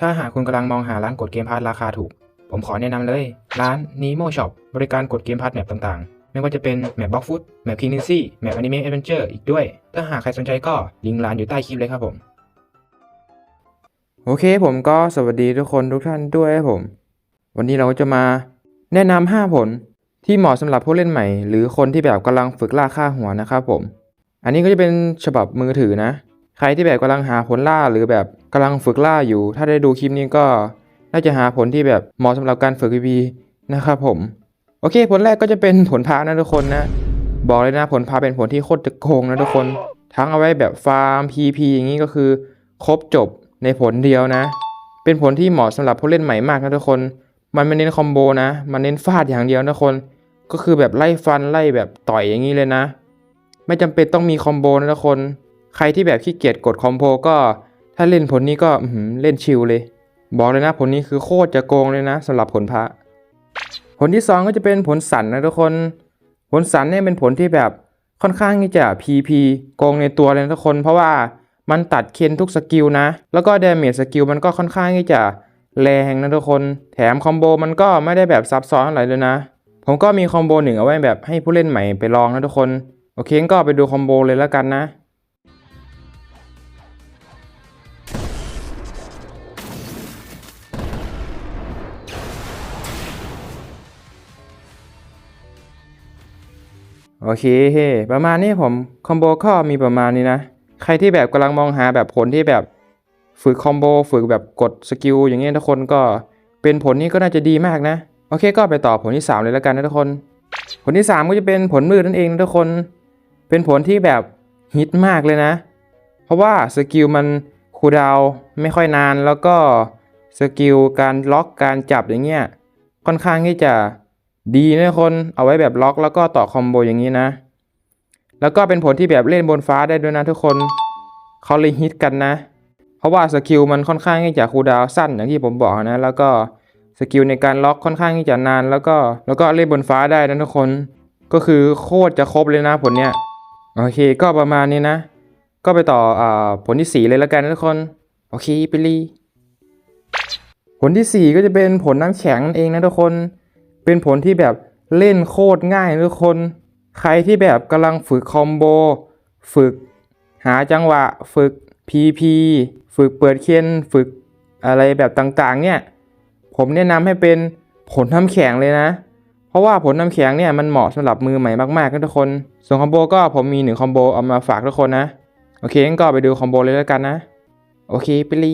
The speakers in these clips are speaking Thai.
ถ้าหากคุณกำลังมองหาร้านกดเกมพาร์ทราคาถูก ผมขอแนะนำเลย ร้าน Nemo Shop บริการกดเกมพาร์ทแมปต่างๆ ไม่ว่าจะเป็นแมปบล็อกฟุตแมปคิงนิซี่แมปอนิเมะแอดเวนเจอร์อีกด้วย ถ้าหากใครสนใจก็ลิงก์ร้านอยู่ใต้คลิปเลยครับผม โอเคผมก็สวัสดีทุกคนทุกท่านด้วยครับผม วันนี้เราจะมาแนะนำ5ผลที่เหมาะสำหรับผู้เล่นใหม่ หรือคนที่แบบกำลังฝึกล่าค่าหัวนะครับผม อันนี้ก็จะเป็นฉบับมือถือนะ ใครที่แบบกำลังหาผลล่าหรือแบบกำลังฝึกล่าอยู่ ถ้าได้ดูคลิปนี้ก็น่าจะหาผลที่แบบเหมาะสำหรับการฝึก PVP นะครับผม โอเค ผลแรกก็จะเป็นผลพานะทุกคนนะ บอกเลยนะผลพาเป็นผลที่โคตรจะโกงนะทุกคน ทั้งเอาไว้แบบฟาร์ม PP อย่างนี้ก็คือ ครบจบในผลเดียวนะ เป็นผลที่เหมาะสำหรับผู้เล่นใหม่มากนะทุกคน มันไม่เน้นคอมโบนะ มันเน้นฟาดอย่างเดียวนะทุกคน ก็คือแบบไล่ฟันไล่แบบต่อยอย่างนี้เลยนะ ไม่จำเป็นต้องมีคอมโบนะทุกคน ใครที่แบบขี้เกียจกดคอมโบก็ถ้าเล่นผลนี้ก็เล่นชิลเลย บอกเลยนะผลนี้คือโคตรจะโกงเลยนะสำหรับผลพระ ผลที่สองก็จะเป็นผลสันนะทุกคน ผลสันเนี่ยเป็นผลที่แบบค่อนข้างที่จะ PP โกงในตัวเลยทุกคน เพราะว่ามันตัดเคนทุกสกิลนะ แล้วก็เดาเมจสกิลมันก็ค่อนข้างที่จะแรงนะทุกคน แถมคอมโบมันก็ไม่ได้แบบซับซ้อนอะไรเลยนะ ผมก็มีคอมโบหนึ่งเอาไว้แบบให้ผู้เล่นใหม่ไปลองนะทุกคน โอเคก็ไปดูคอมโบเลยแล้วกันนะ โอเคเฮประมาณนี้ผมคอมโบก็มีประมาณนี้นะ ใครที่แบบกำลังมองหาแบบผลที่แบบฝึกคอมโบฝึกแบบกดสกิลอย่างเงี้ยทุกคนก็เป็นผลนี้ก็น่าจะดีมากนะ โอเคก็ไปต่อผลที่ 3 เลยแล้วกันนะทุกคน ผลที่ 3 ก็จะเป็นผลมืดนั่นเองนะทุกคน เป็นผลที่แบบฮิตมากเลยนะ เพราะว่าสกิลมันคูดาวไม่ค่อยนานแล้วก็สกิลการล็อกการจับอย่างเงี้ยค่อนข้างที่จะ ดีนะคน เอาไว้แบบล็อกแล้วก็ต่อคอมโบอย่างนี้นะ แล้วก็เป็นผลที่แบบเล่นบนฟ้าได้ด้วยนะทุกคน เขาเลยฮิตกันนะ เพราะว่าสกิลมันค่อนข้างที่จะคูลดาวสั้นอย่างที่ผมบอกนะ แล้วก็สกิลในการล็อกค่อนข้างที่จะนาน แล้วก็แล้วก็เล่นบนฟ้าได้นะทุกคน ก็คือโคตรจะครบเลยนะผลเนี้ย โอเคก็ประมาณนี้นะ ก็ไปต่ออ่าผลที่ 4 เลยแล้วกันนะทุกคน โอเคไปรีผลทีสี่4 ก็จะเป็นผลน้ำแข็งนั่นเองนะทุกคน เป็นผลที่แบบเล่นโคตรง่ายทุกคน ใครที่แบบกำลังฝึกคอมโบ ฝึกหาจังหวะ ฝึก PP ฝึกเปิดเคนฝึกอะไรแบบต่างๆ เนี่ย ผมแนะนำให้เป็นผลน้ำแข็งเลยนะ เพราะว่าผลน้ำแข็งเนี่ยมันเหมาะสำหรับมือใหม่มากๆนะทุกคน ส่วนคอมโบก็ผมมีหนึ่งคอมโบเอามาฝากทุกคนนะ โอเคงั้นก็ไปดูคอมโบเลยแล้วกันนะ โอเคไปรี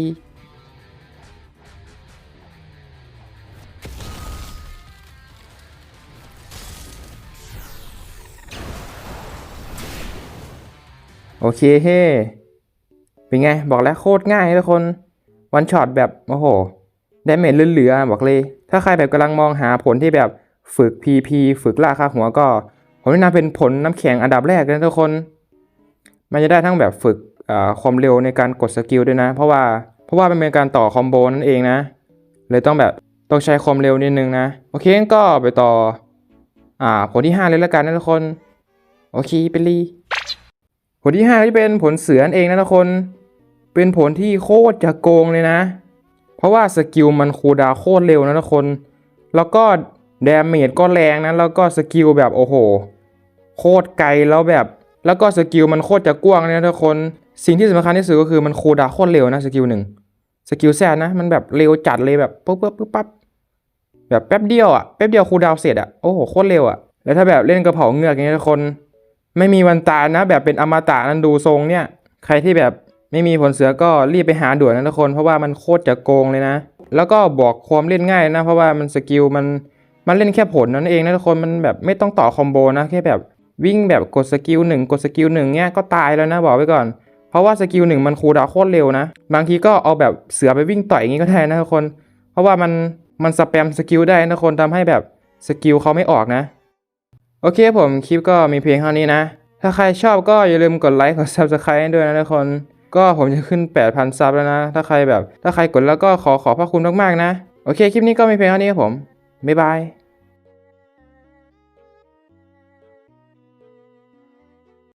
โอเคเฮ้เป็นไง บอกแล้วโคตรง่ายทุกคน วันช็อตแบบ โอ้โหได้เมจเหลือๆบอกเลย ถ้าใครแบบกำลังมองหาผลที่แบบฝึก PP ฝึกล่าค่าหัวก็ ผมแนะนำเป็นผลน้ำแข็งอันดับแรกเลยนะทุกคน มันจะได้ทั้งแบบฝึกความเร็วในการกดสกิลด้วยนะ เพราะว่าเพราะว่ามันเป็นการต่อคอมโบนั่นเองนะ เลยต้องแบบต้องใช้ความเร็วนิดนึงนะ โอเคก็ไปต่ออ่าผลที่ 5 เลยแล้วกันนะทุกคน โอเคไปรี ผลที่5ก็จะเป็นผลเสือนั่นเองนะทุกคน เป็นผลที่โคตรจะโกงเลยนะ เพราะว่าสกิลมันคูดาวโคตรเร็วนะทุกคน แล้วก็ดาเมจก็แรงนะแล้วก็สกิลแบบโอ้โห โคตรไกลแล้วแบบ แล้วก็สกิลมันโคตรจะกว้างเลยนะทุกคน สิ่งที่สำคัญที่สุดก็คือมันคูดาวโคตรเร็วนะสกิลหนึ่งสกิลแซดนะมันแบบเร็วจัดเลยแบบปุ๊บปุ๊บปุ๊บปั๊บแบบแป๊บเดียวอะแป๊บเดียวคูดาวเสร็จอะโอ้โหโคตรเร็วอะแล้วถ้าแบบเล่นกระเผาเงือกอย่างเงี้ยทุกคน ไม่มีวันตายนะ แบบเป็นอมตะนั้นดูทรงเนี่ย ใครที่แบบไม่มีผลเสือก็รีบไปหาด่วนนะทุกคน เพราะว่ามันโคตรจะโกงเลยนะ แล้วก็บอกความเล่นง่ายนะ เพราะว่ามันสกิลมันมันเล่นแค่ผลนั่นเองนะทุกคนมันแบบไม่ต้องต่อคอมโบนะแค่แบบวิ่งแบบกดสกิลหนึ่งกดสกิลหนึ่งเนี่ยก็ตายแล้วนะบอกไว้ก่อน เพราะว่าสกิลหนึ่งมันคูดาวโคตรเร็วนะ บางทีก็เอาแบบเสือไปวิ่งต่อยอย่างงี้ก็ได้นะทุกคน เพราะว่ามันมันสแปมสกิลได้นะคนทำให้แบบสกิลเขาไม่ออกนะ โอเคผมคลิปก็มีเพียงเท่านี้นะ ถ้าใครชอบก็อย่าลืมกดไลค์กด subscribe ให้ด้วยนะทุกคน ก็ผมจะขึ้น 8,000 ซับแล้วนะ ถ้าใครแบบ ถ้าใครกดแล้วก็ขอขอบพระคุณมากๆนะ โอเคคลิปนี้ก็มีเพียงเท่านี้ครับผมบ๊ายบาย